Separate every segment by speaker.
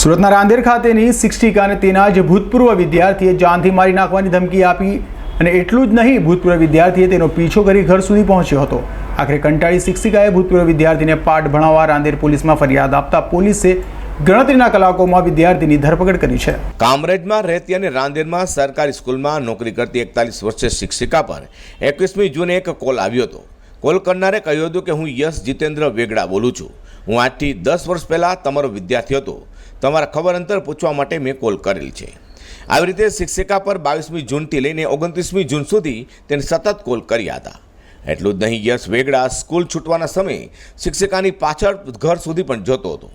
Speaker 1: સુરતના રાંદેર ખાતેની શિક્ષિકા અને તેના જ ભૂતપૂર્વ વિદ્યાર્થીએ જાનથી મારી નાખવાની ધમકી આપી અને એટલું જ નહીં, ભૂતપૂર્વ વિદ્યાર્થીએ તેનો પીછો કરી ઘર સુધી પહોંચ્યો હતો. આખરે કંટાળી શિક્ષિકાએ ભૂતપૂર્વ વિદ્યાર્થીને પાઠ ભણાવવા રાંદેર પોલીસમાં ફરિયાદ આપતા પોલીસે ગણતરીના કલાકોમાં વિદ્યાર્થીની ધરપકડ કરી છે.
Speaker 2: કામરેજમાં રહેતી અને રાંદેરમાં સરકારી સ્કૂલમાં નોકરી કરતી એકતાલીસ વર્ષીય શિક્ષિકા પર એકવીસમી જૂને એક કોલ આવ્યો હતો. કોલ કરનારે કહ્યું હતું કે હું યશ જીતેન્દ્ર વેગડા બોલું છું. હું આજથી દસ વર્ષ પહેલાં તમારો વિદ્યાર્થી હતો. તમારા ખબર અંતર પૂછવા માટે મેં કોલ કરેલ છે. આવી રીતે શિક્ષિકા પર બાવીસમી જૂનથી લઈને ઓગણત્રીસમી જૂન સુધી તેને સતત કોલ કર્યા હતા. એટલું જ નહીં, યશ વેગડા સ્કૂલ છૂટવાના સમયે શિક્ષિકાની પાછળ ઘર સુધી પણ જતો હતો.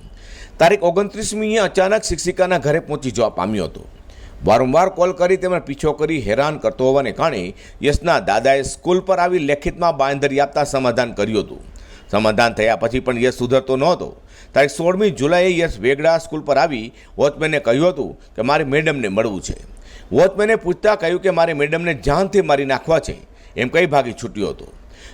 Speaker 2: તારીખ ઓગણત્રીસમીએ અચાનક શિક્ષિકાના ઘરે પહોંચી જવા પામ્યો હતો. વારંવાર કોલ કરી તેમણે પીછો કરી હેરાન કરતો હોવાને કારણે યશના દાદાએ સ્કૂલ પર આવી લેખિતમાં બાંધરી આપતા સમાધાન કર્યું હતું. સમાધાન થયા પછી પણ યશ સુધરતો નહોતો. તારીખ સોળમી જુલાઈએ યશ વેગડા સ્કૂલ પર આવી વોચમેને કહ્યું હતું કે મારે મેડમને મળવું છે. વોચમેને પૂછતા કહ્યું કે મારે મેડમને જાનથી મારી નાખવા છે. એમ કહી ભાગી છૂટ્યો હતો.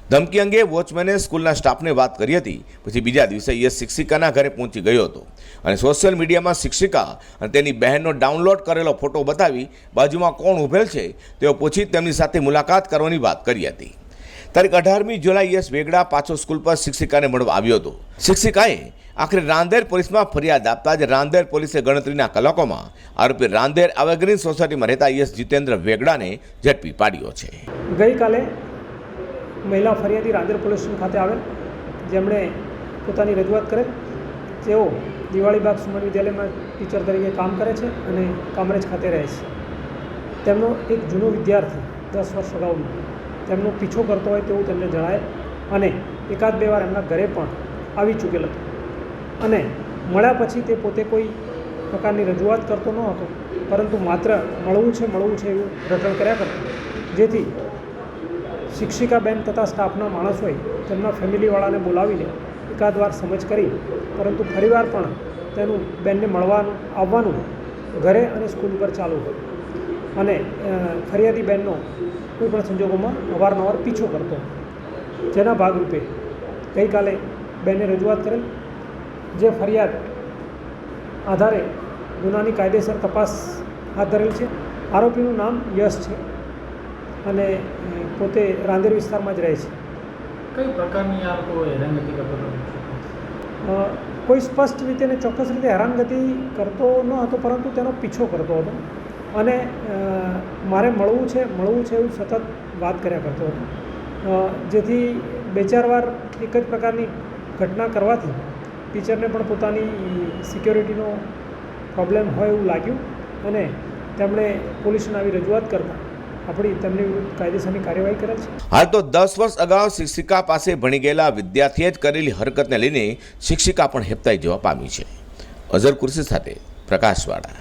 Speaker 2: ધમકી અંગે વોચમેને સ્કૂલના સ્ટાફને વાત કરી હતી. પછી બીજા દિવસે યશ શિક્ષિકાના ઘરે પહોંચી ગયો હતો. અને સોશિયલ મીડિયામાં શિક્ષિકા અને તેની બહેનનો ડાઉનલોડ કરેલો ફોટો બતાવી બાજુમાં કોણ ઊભેલ છે તેઓ પૂછી તેમની સાથે મુલાકાત કરવાની વાત કરી હતી. તારીખ અઢારમી જુલાઈ યશ વેગડા પાછો સ્કૂલ પર શિક્ષિકાને મળવા આવ્યો હતો. શિક્ષિકાએ આખરે રાંદેર પોલીસમાં ફરિયાદ આપતા જ રાંદેર પોલીસે ગણતરીના કલાકોમાં આરોપી રાંદેર અવગ્રીન સોસાયટીમાં રહેતા યશ જીતેન્દ્ર વેગડાને ઝડપી પાડ્યો છે.
Speaker 3: ગઈકાલે મહિલા ફરિયાદી રાંદેર પોલીસ ખાતે આવેલ, જેમણે પોતાની રજૂઆત કરેલ, તેઓ દિવાળીબાગ સુમન વિદ્યાલયમાં ટીચર તરીકે કામ કરે છે અને કામરેજ ખાતે રહે છે. તેમનો એક જૂનો વિદ્યાર્થી દસ વર્ષ અગાઉનો તેમનો પીછો કરતો હોય તેવું તેમને જણાય અને એકાદ બે વાર એમના ઘરે પણ આવી ચૂકેલ હતો. અને મળ્યા પછી તે પોતે કોઈ પ્રકારની રજૂઆત કરતો ન હતો, પરંતુ માત્ર મળવું છે મળવું છે એવું રટણ કર્યા કરતો જેથી શિક્ષિકાબેન તથા સ્ટાફના માણસોએ તેમના ફેમિલીવાળાને બોલાવીને એકાદ વાર સમજ કરી, પરંતુ ફરીવાર પણ તેનું બેનને મળવાનું, આવવાનું ઘરે અને સ્કૂલ પર ચાલુ હોય અને ફરિયાદી બેનનો કોઈપણ સંજોગોમાં અવારનવાર પીછો કરતો. જેના ભાગરૂપે ગઈકાલે બેને રજૂઆત કરેલ જે ફરિયાદ આધારે ગુનાની કાયદેસર તપાસ હાથ ધરેલ છે. આરોપીનું નામ યશ છે અને પોતે રાંદેર વિસ્તારમાં જ રહે છે.
Speaker 4: કઈ પ્રકારની આ લોકો હેરાનગતિ કરતો
Speaker 3: કોઈ સ્પષ્ટ રીતે ને ચોક્કસ રીતે હેરાનગતિ કરતો ન હતો પરંતુ તેનો પીછો કરતો હતો. અને મારે મળવું છે મળવું છે એવું સતત વાત કર્યા કરતો હતો. જેથી બે ચાર વાર એક જ પ્રકારની ઘટના કરવાથી ટીચરને પણ પોતાની સિક્યોરિટીનો પ્રોબ્લેમ હોય એવું લાગ્યું અને તેમણે પોલીસને આવી રજૂઆત કરતાં આપણી તેમની કાયદેસરની કાર્યવાહી કરે છે.
Speaker 2: હાલ તો દસ વર્ષ અગાઉ શિક્ષિકા પાસે ભણી ગયેલા વિદ્યાર્થીએ જ કરેલી હરકતને લઈને શિક્ષિકા પણ હેપતાઈ જવા પામી છે. અઝર કુર્સી સાથે પ્રકાશવાળા.